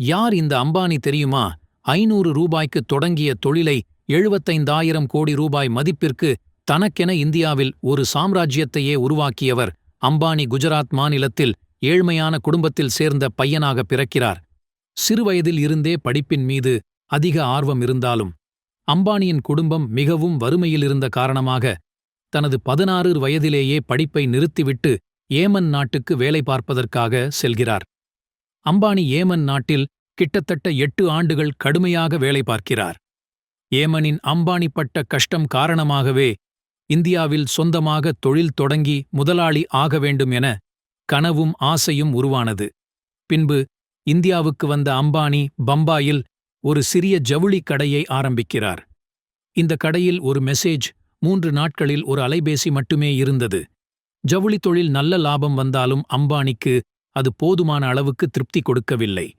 யார் இந்த அம்பானி தெரியுமா? ஐநூறு ரூபாய்க்கு தொடங்கிய தொழிலை எழுபத்தைந்தாயிரம் கோடி ரூபாய் மதிப்பிற்கு தனக்கென இந்தியாவில் ஒரு சாம்ராஜ்யத்தையே உருவாக்கியவர் அம்பானி குஜராத் மாநிலத்தில் ஏழ்மையான குடும்பத்தில் சேர்ந்த பையனாக பிறக்கிறார். சிறுவயதில் இருந்தே படிப்பின் மீது அதிக ஆர்வம் இருந்தாலும் அம்பானியின் குடும்பம் மிகவும் வறுமையில் இருந்த காரணமாக தனது பதினாறு வயதிலேயே படிப்பை நிறுத்திவிட்டு ஏமன் நாட்டுக்கு வேலை பார்ப்பதற்காக செல்கிறார். அம்பானி ஏமன் நாட்டில் கிட்டத்தட்ட எட்டு ஆண்டுகள் கடுமையாக வேலை பார்க்கிறார். ஏமனின் அம்பானி பட்ட கஷ்டம் காரணமாகவே இந்தியாவில் சொந்தமாக தொழில் தொடங்கி முதலாளி ஆக வேண்டும் என கனவும் ஆசையும் உருவானது. பின்பு இந்தியாவுக்கு வந்த அம்பானி பம்பாயில் ஒரு சிறிய ஜவுளி கடையை ஆரம்பிக்கிறார். இந்த கடையில் ஒரு மெசேஜ் மூன்று நாட்களில் ஒரு அலைபேசி மட்டுமே இருந்தது. ஜவுளி தொழில் நல்ல லாபம் வந்தாலும் அம்பானிக்கு அது போதுமான அளவுக்கு திருப்தி கொடுக்கவில்லை.